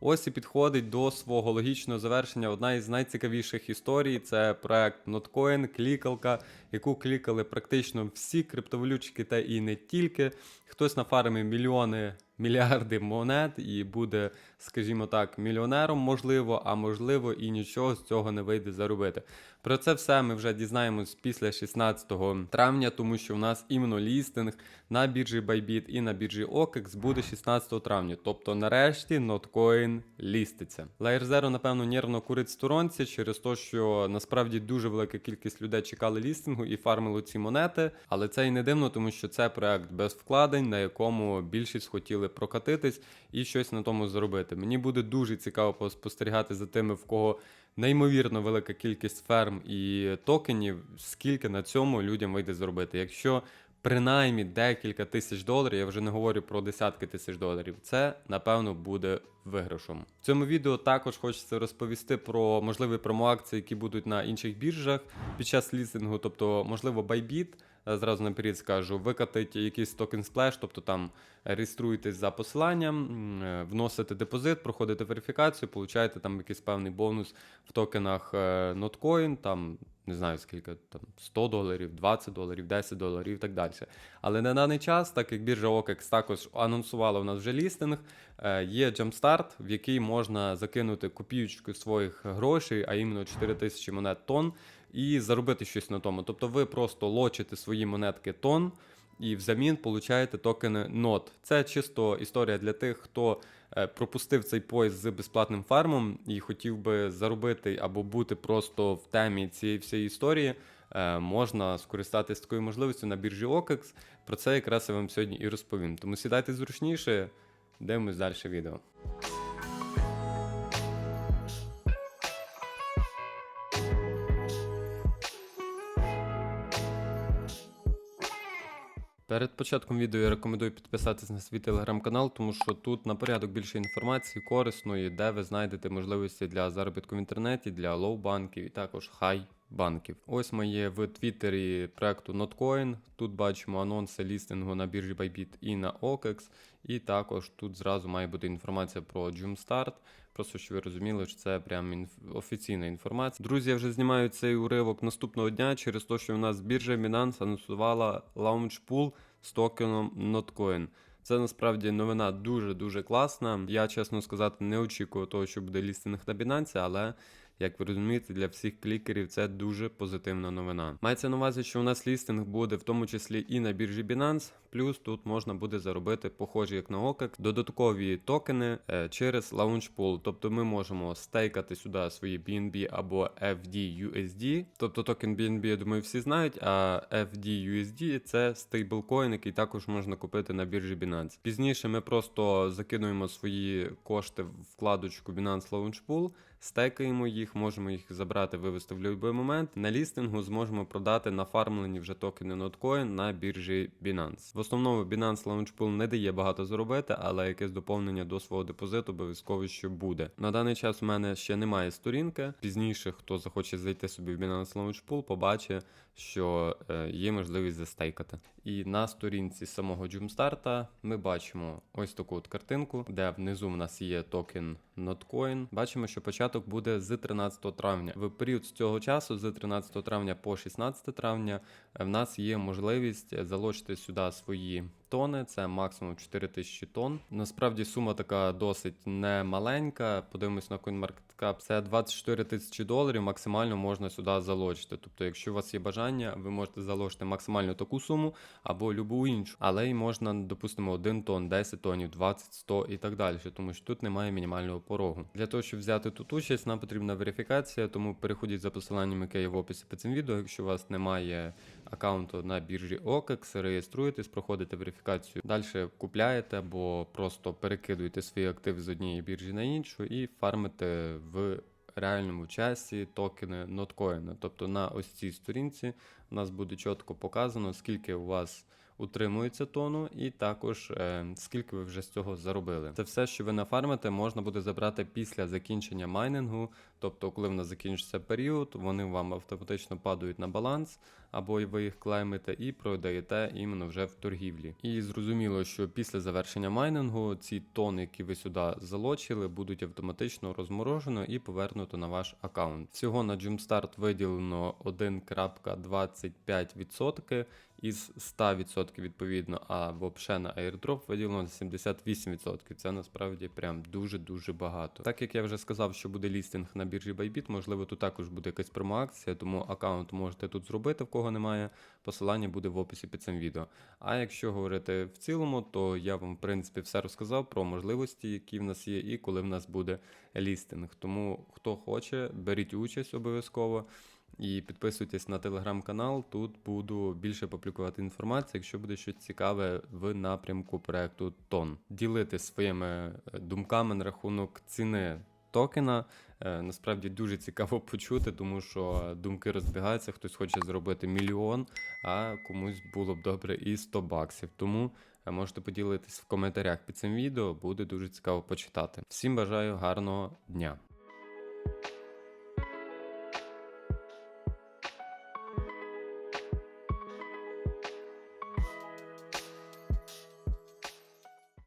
Ось і підходить до свого логічного завершення одна із найцікавіших історій. Це проект Notcoin, клікалка, яку клікали практично всі криптовалютчики, та і не тільки. Хтось нафармив мільйони, мільярди монет і буде, скажімо так, мільйонером, можливо, а можливо, і нічого з цього не вийде заробити. Про це все ми вже дізнаємось після 16 травня, тому що у нас іменно лістинг на біржі Bybit і на біржі OKEX буде 16 травня. Тобто, нарешті, Notcoin ліститься. Layer Zero, напевно, нервно курить сторонці через те, що насправді дуже велика кількість людей чекали лістингу і фармили ці монети. Але це і не дивно, тому що це проект без вкладень, на якому більшість хотіли прокатитись і щось на тому заробити. Мені буде дуже цікаво поспостерігати за тими, в кого неймовірно велика кількість ферм і токенів, скільки на цьому людям вийде зробити. Якщо принаймні декілька тисяч доларів, я вже не говорю про десятки тисяч доларів, це напевно буде виграшом. В цьому відео також хочеться розповісти про можливі промоакції, які будуть на інших біржах під час лістингу, тобто, можливо, Bybit, зразу наперед скажу, викатить якийсь токен сплеш, тобто там реєструєтесь за посиланням, е, вносите депозит, проходите верифікацію, получаєте там якийсь певний бонус в токенах е, Notcoin, там не знаю скільки, там 100 доларів, 20 доларів, 10 доларів і так далі. Але на даний час, так як біржа OKEX також анонсувала у нас вже лістинг, е, є Jumpstart, в який можна закинути копійочку своїх грошей, а іменно 4000 монет тонн, і заробити щось на тому. Тобто ви просто лочите свої монетки тонн, і взамін получаєте токени NOT. Це чисто історія для тих, хто е, пропустив цей поїзд з безплатним фармом і хотів би заробити або бути просто в темі цієї всієї історії. е, Можна скористатися такою можливістю на біржі OKEX. Про це якраз я вам сьогодні і розповім. Тому сідайте зручніше, дивимось далі відео. Перед початком відео я рекомендую підписатись на свій телеграм-канал, тому що тут на порядок більше інформації корисної, де ви знайдете можливості для заробітку в інтернеті, для лоу-банків і також хай банків. Ось моє в Твіттері проекту Notcoin. Тут бачимо анонси лістингу на біржі Bybit і на OKEX. І також тут зразу має бути інформація про Jumpstart. Просто щоб ви розуміли, що це прям інф- офіційна інформація. Друзі, я вже знімаю цей уривок наступного дня через те, що у нас біржа Binance анонсувала лаунчпул з токеном Notcoin. Це насправді новина дуже-дуже класна. Я, чесно сказати, не очікував того, що буде лістинг на Binance, але як ви розумієте, для всіх клікерів це дуже позитивна новина. Мається на увазі, що у нас лістинг буде в тому числі і на біржі Binance, плюс тут можна буде заробити, похожі як на OKEX, додаткові токени е, через Launchpool. Тобто ми можемо стейкати сюди свої BNB або FDUSD. Тобто токен BNB, я думаю, всі знають, а FDUSD це стейблкоін, який також можна купити на біржі Binance. Пізніше ми просто закинуємо свої кошти в вкладочку Binance Launchpool, стейкаємо їх, можемо їх забрати, вивести в будь-який момент. На лістингу зможемо продати нафармлені вже токени Notcoin на біржі Binance. В основному Binance Launchpool не дає багато заробити, але якесь доповнення до свого депозиту обов'язково ще буде. На даний час у мене ще немає сторінки. Пізніше, хто захоче зайти собі в Binance Launchpool, побачить, що е, є можливість застейкати. І на сторінці самого Jumpstart ми бачимо ось таку от картинку, де внизу в нас є токен Notcoin. Бачимо, що початок буде з 13 травня. В період з цього часу, з 13 травня по 16 травня, е, в нас є можливість залочити сюди свої тони. Це максимум 4000 тонн. Насправді сума така досить немаленька. Подивимось на CoinMarketCap. Це 24 тисячі доларів. Максимально можна сюди залочити. Тобто, якщо у вас є бажання, ви можете залочити максимально таку суму або любу іншу. Але й можна, допустимо, 1 тонн, 10 тонів, 20, 100 і так далі. Тому що тут немає мінімального порогу. Для того, щоб взяти тут участь, нам потрібна верифікація, тому переходіть за посиланням, яке є в описі під цим відео. Якщо у вас немає аккаунту на біржі OKEX, реєструєтесь, проходите верифікацію. Далі купляєте або просто перекидуєте свої активи з однієї біржі на іншу і фармите в реальному часі токени Notcoin. Тобто на ось цій сторінці у нас буде чітко показано, скільки у вас утримується тону, і також е, скільки ви вже з цього заробили. Це все, що ви нафармите, можна буде забрати після закінчення майнингу. Тобто, коли в нас закінчиться період, вони вам автоматично падають на баланс. або ви їх клеймите, і продаєте іменно вже в торгівлі. І зрозуміло, що після завершення майнингу ці тони, які ви сюди залочили, будуть автоматично розморожено і повернуто на ваш аккаунт. Всього на Jumpstart виділено 1.25% із 100% відповідно, а взагалі на airdrop виділено 78%. Це насправді прям дуже-дуже багато. Так як я вже сказав, що буде лістинг на біржі Bybit, можливо, тут також буде якась промоакція, тому аккаунт можете тут зробити, в кого немає. Посилання буде в описі під цим відео. А якщо говорити в цілому, то я вам, в принципі, все розказав про можливості, які в нас є, і коли в нас буде лістинг. Тому хто хоче, беріть участь обов'язково. І підписуйтесь на телеграм-канал. Тут буду більше публікувати інформацію, якщо буде щось цікаве в напрямку проекту Тон. Ділитись своїми думками на рахунок ціни токена. Е, Насправді дуже цікаво почути, тому що думки розбігаються. Хтось хоче зробити мільйон, а комусь було б добре і 100 баксів. Тому е, можете поділитись в коментарях під цим відео. Буде дуже цікаво почитати. Всім бажаю гарного дня.